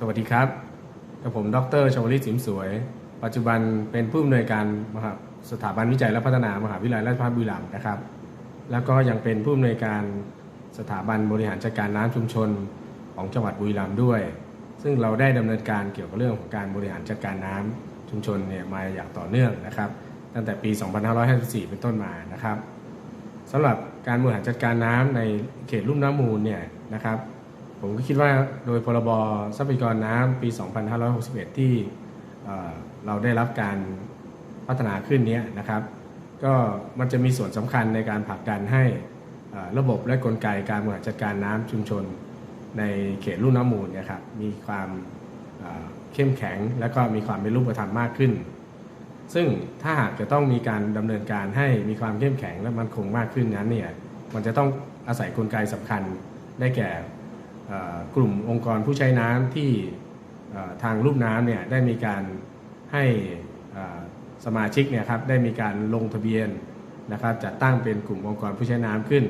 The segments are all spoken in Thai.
สวัสดีครับกับผม ดรชวลิตสิมสวย ปัจจุบันเป็นผู้อำนวยการมหาสถาบันวิจัยและพัฒนามหาวิทยาลัยราชภัฏบุรีรัมย์นะครับ แล้วก็ยังเป็นผู้อำนวยการสถาบันบริหารจัดการน้ำชุมชนของจังหวัดบุรีรัมย์ด้วย ซึ่งเราได้ดำเนินการเกี่ยวกับเรื่องของการบริหารจัดการน้ำชุมชนเนี่ยมาอย่างต่อเนื่องนะครับ ตั้งแต่ปี 2554 เป็นต้นมานะครับสำหรับการบริหารจัดการน้ำในเขตลุ่มน้ำมูลเนี่ยนะครับ ผมก็คิดว่าโดยพรบทรัพยากรน้ำปี 2561 ที่เอ่เราได้รับการพัฒนาขึ้นนี้นะครับ ก็มันจะมีส่วนสำคัญในการผลักดันให้ระบบและกลไกการบริหารจัดการน้ำชุมชน ในเขตลุ่มน้ำมูลนะครับมีความเข้มแข็งและก็มีความเป็นรูปธรรมมากขึ้น ซึ่งถ้าหากจะต้องมีการดำเนินการให้มีความเข้มแข็งและมันคงมากขึ้นนั้นเนี่ยมันจะต้องอาศัยกลไกสำคัญได้แก่ กลุ่มองค์กรผู้ใช้น้ำที่ทางรูปน้ำเนี่ยได้มีการให้สมาชิกเนี่ยครับได้มีการลงทะเบียนนะครับจัดตั้งเป็นกลุ่มองค์กรผู้ใช้น้ำขึ้น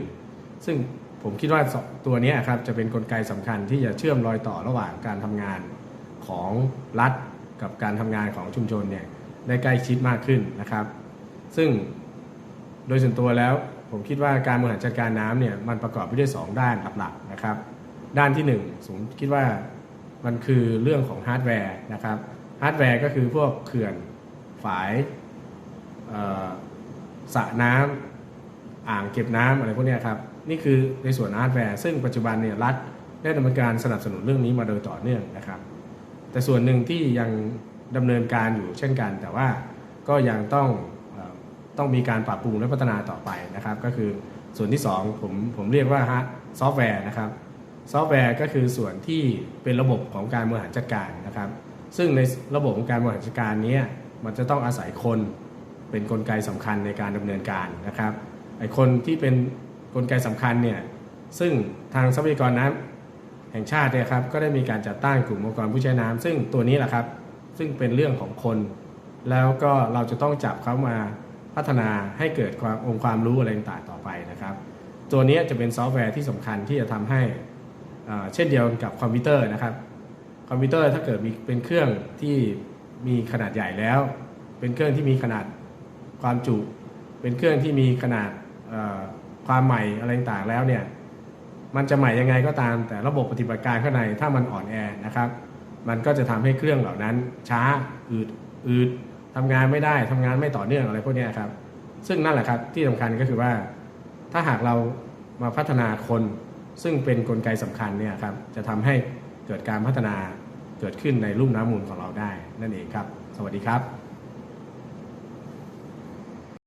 ซึ่งผมคิดว่าสตัวนี้ครับจะเป็นนกลไกสำคัญที่จะเชื่อมรอยต่อระหว่างการทำงานของรัฐกับการทำงานของชุมชนเนี่ยได้ใกล้ชิดมากขึ้นนะครับ ซึ่งโดยส่วนตัวแล้วผมคิดว่าการบริหารจัดการน้ำเนี่ยมันประกอบไปด้วย 2 ด้านหลักๆนะครับ ด้านที่1ผมคิดว่ามันคือเรื่องของฮาร์ดแวร์นะครับฮาร์ดแวร์ก็คือพวกเขื่อนฝายสระน้ำอ่างเก็บน้ำอะไรพวกนี้ครับนี่คือในส่วนฮาร์ดแวร์ซึ่งปัจจุบันเนี่ยรัฐได้ดำเนินการสนับสนุนเรื่องนี้มาโดยต่อเนื่องนะครับ แต่ส่วนหนึ่งที่ยังดำเนินการอยู่เช่นกัน แต่ว่าก็ยังต้องต้องมีการปรับปรุงและพัฒนาต่อไปนะครับ ก็คือส่วนที่สองผมผมเรียกว่าฮาร์ดซอฟต์แวร์นะครับ ซอฟต์แวร์ก็คือส่วนที่เป็นระบบของการบริหารจัดการนะครับ ซึ่งในระบบของการบริหารจัดการนี้มันจะต้องอาศัยคนเป็นนกลไกสำคัญในการดำเนินการนะครับไอคนที่เป็นนกลไกสำคัญเนี่ยซึ่งทางทรัพยากรน้ำแห่งชาติเนี่ยครับก็ได้มีการจัดตั้งกลุ่มองค์กรผู้ใช้น้ำซึ่งตัวนี้แหละครับซึ่งเป็นเรื่องของคน แล้วก็เราจะต้องจับเขามาพัฒนาให้เกิดความองค์ความรู้อะไรต่างต่อไปนะครับ ตัวนี้จะเป็นซอฟต์แวร์ที่สำคัญที่จะทำให้ เช่นเดียวกับคอมพิวเตอร์นะครับ คอมพิวเตอร์ถ้าเกิดมีเป็นเครื่องที่มีขนาดใหญ่แล้ว เป็นเครื่องที่มีขนาดความจุ เป็นเครื่องที่มีขนาดความใหม่อะไรต่างแล้วเนี่ยมันจะใหม่ยังไงก็ตาม แต่ระบบปฏิบัติการข้างในถ้ามันอ่อนแอนะครับ มันก็จะทำให้เครื่องเหล่านั้น ช้าอืดอืดทำงานไม่ได้ทำงานไม่ต่อเนื่องอะไรพวกนี้ครับซึ่งนั่นแหละครับที่สำคัญก็คือว่าถ้าหากเรามาพัฒนาคน ซึ่งเป็นนกลไกสำคัญเนี่ยครับจะทำให้เกิดการพัฒนาเกิดขึ้นในลุ่มน้ำมูลของเราได้นั่นเองครับ สวัสดีครับ